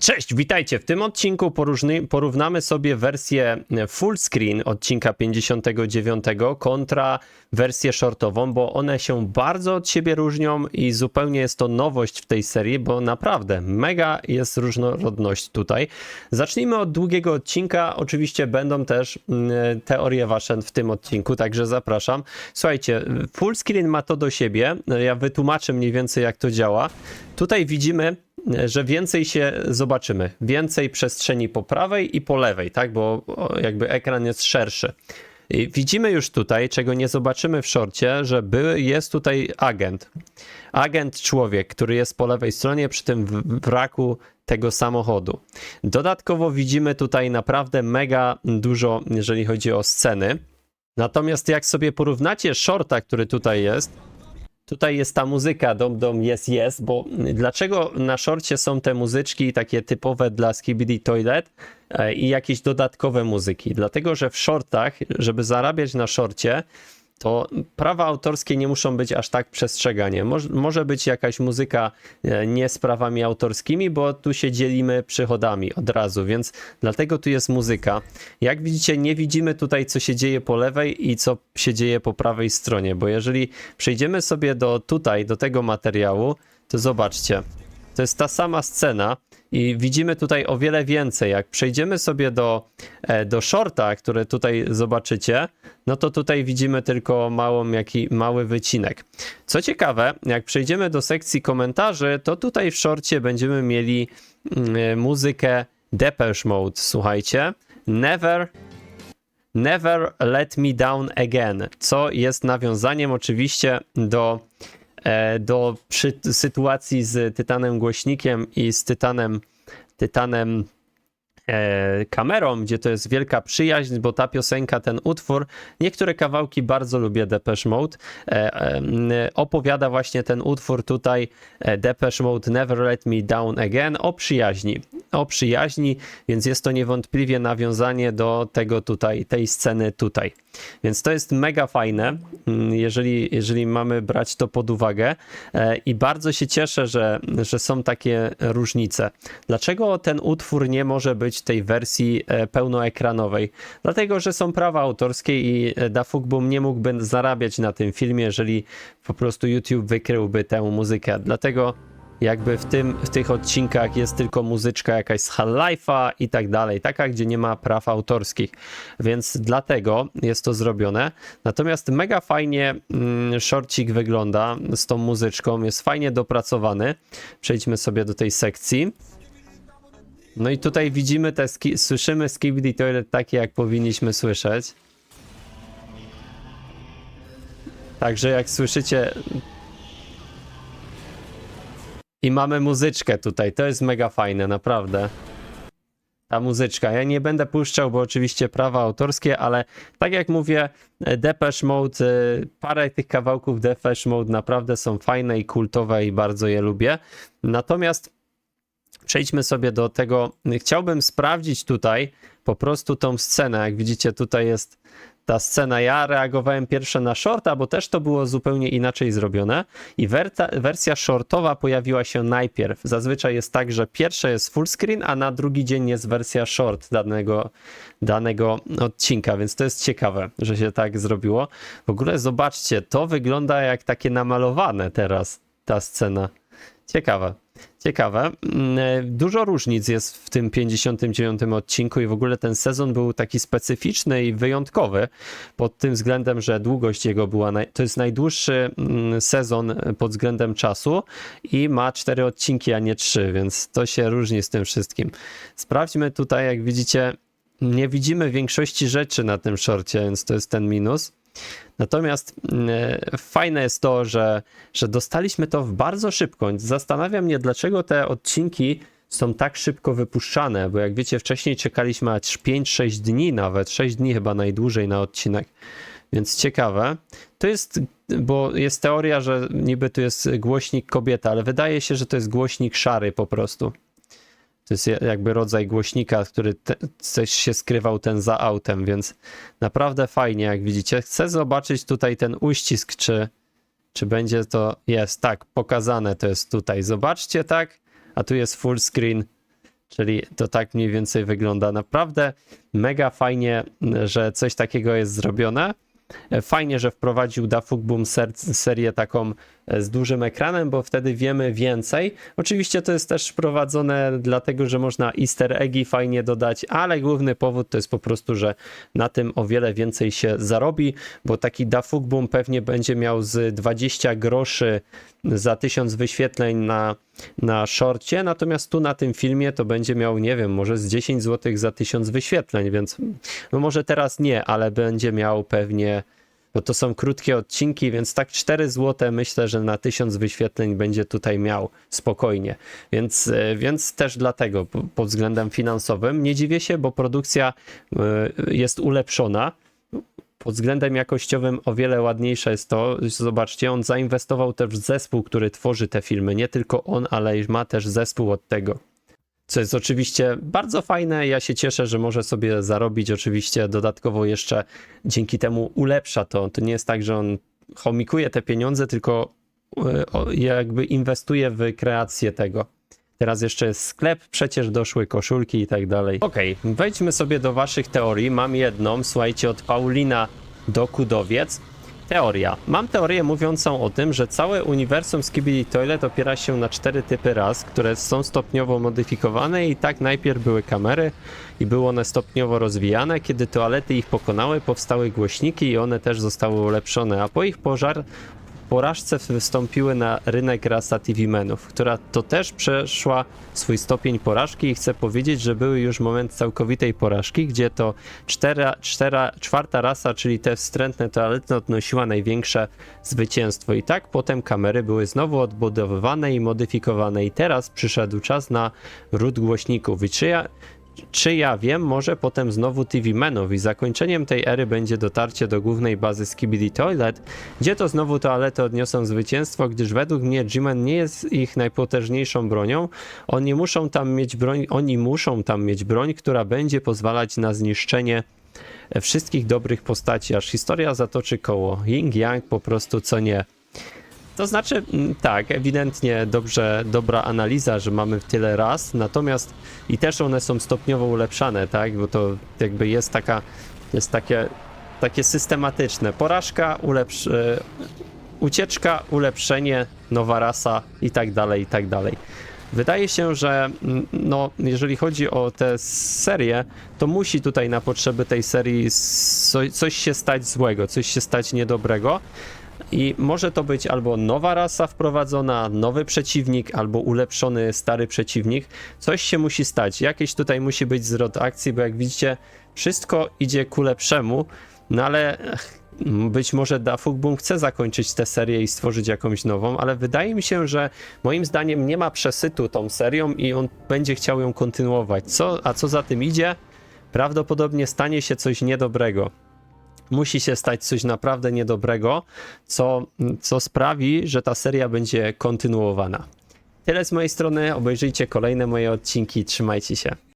Cześć, witajcie. W tym odcinku porównamy sobie wersję full screen odcinka 59 kontra wersję shortową, bo one się bardzo od siebie różnią i zupełnie jest to nowość w tej serii, bo naprawdę mega jest różnorodność tutaj. Zacznijmy od długiego odcinka. Oczywiście będą też mm, teorie wasze w tym odcinku, także zapraszam. Słuchajcie, full screen ma to do siebie. Ja wytłumaczę mniej więcej jak to działa. Tutaj widzimy że więcej się zobaczymy. Więcej przestrzeni po prawej i po lewej, tak? Bo jakby ekran jest szerszy. I widzimy już tutaj, czego nie zobaczymy w szorcie, że by, jest tutaj agent. Agent człowiek, który jest po lewej stronie przy tym wraku tego samochodu. Dodatkowo widzimy tutaj naprawdę mega dużo, jeżeli chodzi o sceny. Natomiast jak sobie porównacie shorta, który tutaj jest, Tutaj jest ta muzyka Dom Dom Yes Yes, bo dlaczego na szorcie są te muzyczki takie typowe dla Skibidi Toilet e, i jakieś dodatkowe muzyki? Dlatego, że w shortach, żeby zarabiać na szorcie, to prawa autorskie nie muszą być aż tak przestrzeganie. Moż, może być jakaś muzyka e, nie z prawami autorskimi, bo tu się dzielimy przychodami od razu, więc dlatego tu jest muzyka. Jak widzicie, nie widzimy tutaj, co się dzieje po lewej i co się dzieje po prawej stronie, bo jeżeli przejdziemy sobie do tutaj, do tego materiału, to zobaczcie. To jest ta sama scena i widzimy tutaj o wiele więcej. Jak przejdziemy sobie do, e, do shorta, które tutaj zobaczycie, no to tutaj widzimy tylko małą, jaki, mały wycinek. Co ciekawe, jak przejdziemy do sekcji komentarzy, to tutaj w shorcie będziemy mieli mm, e, muzykę Depeche Mode, słuchajcie. Never Never Let Me Down Again, co jest nawiązaniem oczywiście do, do przy, sytuacji z Tytanem Głośnikiem i z Tytanem, Tytanem e, kamerą, gdzie to jest wielka przyjaźń, bo ta piosenka, ten utwór, niektóre kawałki bardzo lubię Depeche Mode, e, e, opowiada właśnie ten utwór tutaj e, Depeche Mode Never Let Me Down Again o przyjaźni, o przyjaźni, więc jest to niewątpliwie nawiązanie do tego tutaj, tej sceny tutaj. Więc to jest mega fajne, mm, jeżeli, jeżeli mamy brać to pod uwagę e, i bardzo się cieszę, że, że są takie różnice. Dlaczego ten utwór nie może być tej wersji e, pełnoekranowej? Dlatego, że są prawa autorskie i e, Dafuk Boom nie mógłby zarabiać na tym filmie, jeżeli po prostu YouTube wykryłby tę muzykę. Dlatego jakby w, tym, w tych odcinkach jest tylko muzyczka jakaś z Hall Life'a i tak dalej, taka, gdzie nie ma praw autorskich, więc dlatego jest to zrobione. Natomiast mega fajnie mm, shortcik wygląda z tą muzyczką, jest fajnie dopracowany. Przejdźmy sobie do tej sekcji. No i tutaj widzimy te, słyszymy Skibidi Toilet takie, jak powinniśmy słyszeć. Także jak słyszycie, i mamy muzyczkę tutaj, to jest mega fajne, naprawdę. Ta muzyczka. Ja nie będę puszczał, bo oczywiście prawa autorskie, ale tak jak mówię, e, Depeche Mode, e, parę tych kawałków Depeche Mode naprawdę są fajne i kultowe i bardzo je lubię. Natomiast przejdźmy sobie do tego. Chciałbym sprawdzić tutaj po prostu tą scenę. Jak widzicie, tutaj jest ta scena. Ja reagowałem pierwsze na shorta, bo też to było zupełnie inaczej zrobione. I werta, wersja shortowa pojawiła się najpierw. Zazwyczaj jest tak, że pierwsze jest full screen, a na drugi dzień jest wersja short danego, danego odcinka, więc to jest ciekawe, że się tak zrobiło. W ogóle zobaczcie, to wygląda jak takie namalowane teraz, ta scena. Ciekawe. Ciekawe. Mm, e, Dużo różnic jest w tym 59 odcinku i w ogóle ten sezon był taki specyficzny i wyjątkowy pod tym względem, że długość jego była. Naj... To jest najdłuższy mm, sezon pod względem czasu i ma cztery odcinki, a nie trzy, więc to się różni z tym wszystkim. Sprawdźmy tutaj, jak widzicie, nie widzimy większości rzeczy na tym szorcie, więc to jest ten minus. Natomiast e, fajne jest to, że, że dostaliśmy to bardzo szybko. Zastanawia mnie, dlaczego te odcinki są tak szybko wypuszczane, bo jak wiecie, wcześniej czekaliśmy aż 5-6 dni nawet, 6 dni chyba najdłużej na odcinek. Więc ciekawe. To jest, bo jest teoria, że niby tu jest głośnik kobieta, ale wydaje się, że to jest głośnik szary po prostu. To jest jakby rodzaj głośnika, który te, coś się skrywał ten za autem, więc naprawdę fajnie, jak widzicie. Chcę zobaczyć tutaj ten uścisk, czy, czy będzie to. Jest, tak, pokazane to jest tutaj. Zobaczcie, tak, a tu jest full screen. Czyli to tak mniej więcej wygląda. Naprawdę mega fajnie, że coś takiego jest zrobione. Fajnie, że wprowadził Dafuk Boom ser serię taką e, z dużym ekranem, bo wtedy wiemy więcej. Oczywiście to jest też wprowadzone dlatego, że można easter eggi fajnie dodać, ale główny powód to jest po prostu, że na tym o wiele więcej się zarobi, bo taki Dafuk Boom pewnie będzie miał z 20 groszy za 1000 wyświetleń na, na shorcie, natomiast tu na tym filmie to będzie miał, nie wiem, może z 10 zł za 1000 wyświetleń, więc no może teraz nie, ale będzie miał pewnie bo to są krótkie odcinki, więc tak 4 zł myślę, że na 1000 wyświetleń będzie tutaj miał spokojnie. Więc, e, więc też dlatego po- pod względem finansowym nie dziwię się, bo produkcja e, jest ulepszona. Pod względem jakościowym o wiele ładniejsze jest to, zobaczcie, on zainwestował też w zespół, który tworzy te filmy. Nie tylko on, ale ma też zespół od tego. Co jest oczywiście bardzo fajne. Ja się cieszę, że może sobie zarobić. Oczywiście dodatkowo jeszcze dzięki temu ulepsza to. To nie jest tak, że on chomikuje te pieniądze, tylko e, jakby inwestuje w kreację tego. Teraz jeszcze jest sklep, przecież doszły koszulki i tak dalej. Okej, wejdźmy sobie do waszych teorii. Mam jedną, słuchajcie, od Paulina Dokudowiec. Teoria. Mam teorię mówiącą o tym, że całe uniwersum Skibidi Toilet opiera się na cztery typy ras, które są stopniowo modyfikowane i tak najpierw były kamery i były one stopniowo rozwijane. Kiedy toalety ich pokonały, powstały głośniki i one też zostały ulepszone, a po ich pożar porażce wystąpiły na rynek rasa TV-menów, która to też przeszła swój stopień porażki i chcę powiedzieć, że był już moment całkowitej porażki, gdzie to cztera, cztera, czwarta rasa, czyli te wstrętne toalety odnosiła największe zwycięstwo. I tak potem kamery były znowu odbudowywane i modyfikowane i teraz przyszedł czas na ród głośników. I czy ja, czy ja wiem, może potem znowu TV Menów i zakończeniem tej ery będzie dotarcie do głównej bazy Skibidi Toilet, gdzie to znowu toalety odniosą zwycięstwo, gdyż według mnie G-Man nie jest ich najpotężniejszą bronią. Oni muszą tam mieć broń, oni muszą tam mieć broń, która będzie pozwalać na zniszczenie wszystkich dobrych postaci, aż historia zatoczy koło. Ying-yang po prostu co nie. To znaczy, mm, tak, ewidentnie dobrze, dobra analiza, że mamy tyle raz, natomiast i też one są stopniowo ulepszane, tak, bo to jakby jest taka, jest takie, takie systematyczne. Porażka, ulepsz, e, ucieczka, ulepszenie, nowa rasa i tak dalej, i tak dalej. Wydaje się, że mm, no, jeżeli chodzi o tę serię, to musi tutaj na potrzeby tej serii coś się stać złego, coś się stać niedobrego. I może to być albo nowa rasa wprowadzona, nowy przeciwnik, albo ulepszony stary przeciwnik. Coś się musi stać. Jakieś tutaj musi być zwrot akcji, bo jak widzicie, wszystko idzie ku lepszemu. No ale być może Dafuk Boom chce zakończyć tę serię i stworzyć jakąś nową, ale wydaje mi się, że moim zdaniem nie ma przesytu tą serią i on będzie chciał ją kontynuować. Co, a co za tym idzie? Prawdopodobnie stanie się coś niedobrego musi się stać coś naprawdę niedobrego, co, co sprawi, że ta seria będzie kontynuowana. Tyle z mojej strony. Obejrzyjcie kolejne moje odcinki. Trzymajcie się.